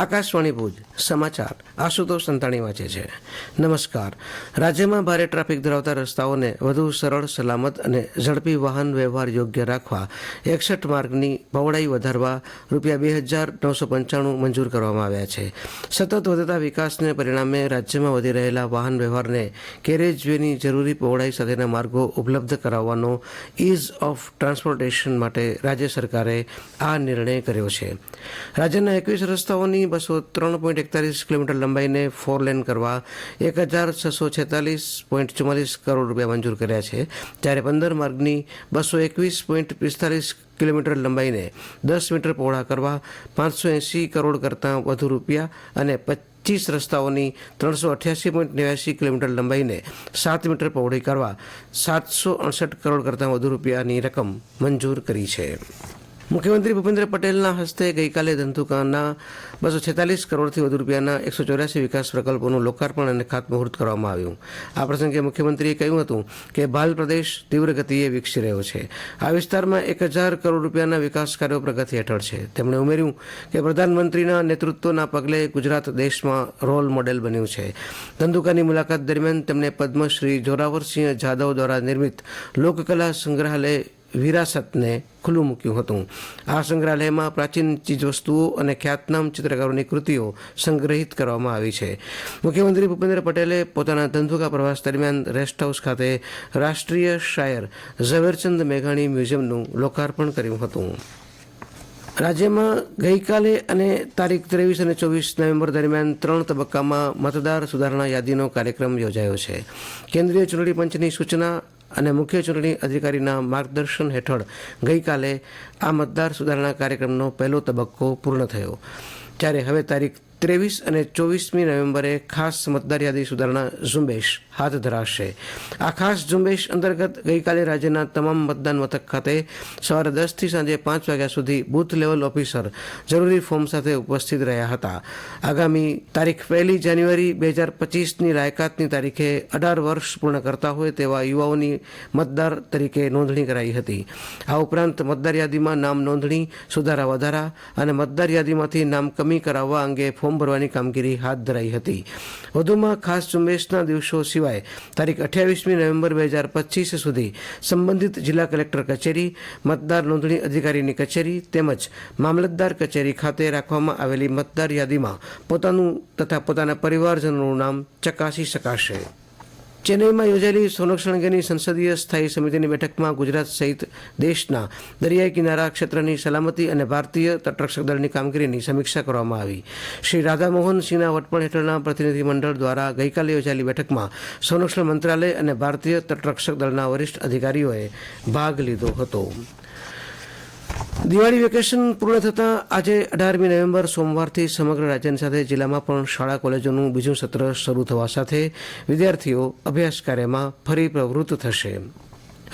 આકાશવાણી ભુજ, સમાચાર, આશુતોષ સંતાણી વાંચે છે. નમસ્કાર. રાજ્યમાં ભારે ટ્રાફિક ધરાવતા રસ્તાઓને વધુ સરળ, સલામત અને ઝડપી વાહન વ્યવહાર યોગ્ય રાખવા એકસઠ માર્ગની પહોળાઈ વધારવા રૂપિયા બે હજાર નવસો પંચાણું મંજૂર કરવામાં આવ્યા છે. સતત વધતા વિકાસને પરિણામે રાજ્યમાં વધી રહેલા વાહન વ્યવહારને કેરેજ વેની જરૂરી પહોળાઈ સાથેના માર્ગો ઉપલબ્ધ કરાવવાનો ઇઝ ઓફ ટ્રાન્સપોર્ટેશન માટે રાજ્ય સરકારે આ નિર્ણય કર્યો છે. રાજ્યના એકવીસ રસ્તાઓની બસો ત્રણ પોઈન્ટ એકતાલીસ કિલોમીટર લંબાઈને ફોર લેન કરવા એક હજાર છસો છેતાલીસ પોઈન્ટ ચુમ્માલીસ કરોડ રૂપિયા મંજૂર કર્યા છે. જ્યારે પંદર માર્ગની બસો એકવીસ પોઈન્ટ પિસ્તાલીસ કિલોમીટર લંબાઈને દસ મીટર પહોળા કરવા પાંચસો એંસી કરોડ કરતાં વધુ રૂપિયા અને પચીસ રસ્તાઓની ત્રણસો અઠ્યાસી પોઈન્ટ નેવ્યાસી કિલોમીટર લંબાઈને સાત મીટર પહોળી કરવા સાતસો અડસઠ કરોડ કરતાં વધુ રૂપિયાની રકમ મંજૂર કરી છે. મુખ્યમંત્રી ભૂપેન્દ્ર પટેલના હસ્તે ગઈકાલે ધંધુકાના બસો છેતાલીસ કરોડથી વધુ રૂપિયાના એકસો ચોર્યાસી વિકાસ પ્રકલ્પોનું લોકાર્પણ અને ખાતમુહૂર્ત કરવામાં આવ્યું. આ પ્રસંગે મુખ્યમંત્રીએ કહ્યું હતું કે ભાલ પ્રદેશ તીવ્ર ગતિએ વિકસી રહ્યો છે. આ વિસ્તારમાં એક હજાર કરોડ રૂપિયાના વિકાસ કાર્યો પ્રગતિ હેઠળ છે. તેમણે ઉમેર્યું કે પ્રધાનમંત્રીના નેતૃત્વના પગલે ગુજરાત દેશમાં રોલ મોડેલ બન્યું છે. ધંધુકાની મુલાકાત દરમિયાન તેમણે પદ્મશ્રી જોરાવરસિંહ જાદવ દ્વારા નિર્મિત લોકકલા સંગ્રહાલય વિરાસતને ખુલ્લું મૂક્યું હતું. આ સંગ્રહાલયમાં પ્રાચીન ચીજવસ્તુઓ અને ખ્યાતનામ ચિત્રકારોની કૃતિઓ સંગ્રહિત કરવામાં આવી છે. મુખ્યમંત્રી ભૂપેન્દ્ર પટેલે પોતાના ધંધુકા પ્રવાસ દરમિયાન રેસ્ટ હાઉસ ખાતે રાષ્ટ્રીય શાયર ઝવેરચંદ મેઘાણી મ્યુઝિયમનું લોકાર્પણ કર્યું હતું. રાજ્યમાં ગઈકાલે અને તારીખ ત્રેવીસ અને ચોવીસ નવેમ્બર દરમિયાન ત્રણ તબક્કામાં મતદાર સુધારણા યાદીનો કાર્યક્રમ યોજાયો છે. કેન્દ્રીય ચૂંટણી પંચની સૂચના અને મુખ્ય ચૂંટણી અધિકારીના માર્ગદર્શન હેઠળ ગઈકાલે આ મતદાર સુધારણા કાર્યક્રમનો પહેલો તબક્કો પૂર્ણ થયો. જ્યારે હવે તારીખ ત્રેવીસ અને ચોવીસમી નવેમ્બરે ખાસ મતદાર યાદી સુધારણા ઝુંબેશ હાથ ધરાશે. આ ખાસ ઝુંબેશ અંતર્ગત ગઈકાલે રાજ્યના તમામ મતદાન મથક ખાતે સવારે દસથી સાંજે પાંચ વાગ્યા સુધી બૂથ લેવલ ઓફિસર જરૂરી ફોર્મ સાથે ઉપસ્થિત રહ્યા હતા. આગામી તારીખ પહેલી જાન્યુઆરી બે હજાર પચીસની લાયકાતની તારીખે અઢાર વર્ષ પૂર્ણ કરતા હોય તેવા યુવાઓની મતદાર તરીકે નોંધણી કરાઈ હતી. આ ઉપરાંત મતદાર યાદીમાં નામ નોંધણી, સુધારા વધારા અને મતદાર યાદીમાંથી નામ કમી કરાવવા અંગે ફોર્મ ભરવાની કામગીરી હાથ ધરાઈ હતી. વધુમાં ખાસ ઝુંબેશના દિવસો સિવાય તારીખ અઠ્યાવીસમી નવેમ્બર બે હજાર પચીસ સુધી સંબંધિત જિલ્લા કલેક્ટર કચેરી, મતદાર નોંધણી અધિકારીની કચેરી તેમજ મામલતદાર કચેરી ખાતે રાખવામાં આવેલી મતદાર યાદીમાં પોતાનું તથા પોતાના પરિવારજનોનું નામ ચકાસી શકાશે. ચેન્નઈમાં યોજાયેલી સંરક્ષણ અંગેની સંસદીય સ્થાયી સમિતિની બેઠકમાં ગુજરાત સહિત દેશના દરિયાઈ કિનારા ક્ષેત્રની સલામતી અને ભારતીય તટરક્ષક દળની કામગીરીની સમીક્ષા કરવામાં આવી. શ્રી રાધામોહન સિંહના વટપણ હેઠળના પ્રતિનિધિમંડળ દ્વારા ગઈકાલે યોજાયેલી બેઠકમાં સંરક્ષણ મંત્રાલય અને ભારતીય તટરક્ષક દળના વરિષ્ઠ અધિકારીઓએ ભાગ લીધો હતો. દિવાળી વેકેશન પૂર્ણ થતાં આજે અઢારમી નવેમ્બર સોમવારથી સમગ્ર રાજ્યની સાથે જિલ્લામાં પણ શાળા, કોલેજોનું બીજું સત્ર શરૂ થવા સાથે વિદ્યાર્થીઓ અભ્યાસ કાર્યમાં ફરી પ્રવૃત્ત થશે.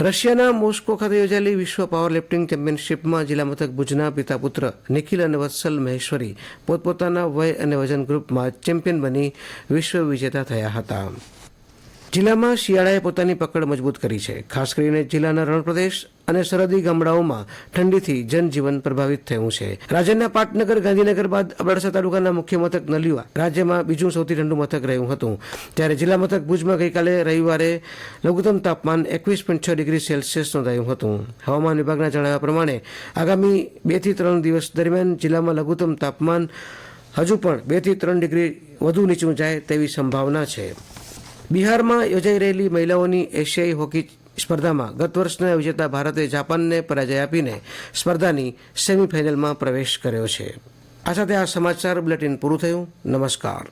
રશિયાના મોસ્કો ખાતે યોજાયેલી વિશ્વ પાવર લિફ્ટિંગ ચેમ્પિયનશિપમાં જિલ્લા મથક ભુજના પિતા પુત્ર નિખિલ અને વત્સલ મહેશ્વરી પોતપોતાના વય અને વજન ગ્રુપમાં ચેમ્પિયન બની વિશ્વ વિજેતા થયા હતા. જિલ્લામાં શિયાળાએ પોતાની પકડ મજબૂત કરી છે. ખાસ કરીને જિલ્લાના રણપ્રદેશ અને સરહદી ગામડાઓમાં ઠંડીથી જનજીવન પ્રભાવિત થયું છે. રાજ્યના પાટનગર, ગાંધીનગર બાદ અબડાસા તાલુકાના મુખ્ય મથક નલિયા રાજ્યમાં બીજું સૌથી ઠંડુ મથક રહ્યું હતું. ત્યારે જિલ્લા મથક ભુજમાં ગઈકાલે રવિવારે લઘુત્તમ તાપમાન એકવીસ પોઈન્ટ છ ડિગ્રી સેલ્સિયસ નોંધાયું હતું. હવામાન વિભાગના જણાવ્યા પ્રમાણે આગામી બેથી ત્રણ દિવસ દરમિયાન જિલ્લામાં લઘુત્તમ તાપમાન હજુ પણ બેથી ત્રણ ડિગ્રી વધુ નીચું જાય તેવી સંભાવના છે. બિહારમાં યોજાઈ રહેલી મહિલાઓની એશિયાઈ હોકી સ્પર્ધામાં ગત વર્ષના વિજેતા ભારતે જાપાનને પરાજય આપીને સ્પર્ધાની સેમીફાઇનલમાં પ્રવેશ કર્યો છે. આ સાથે આ સમાચાર બુલેટિન પૂરું થયું. નમસ્કાર.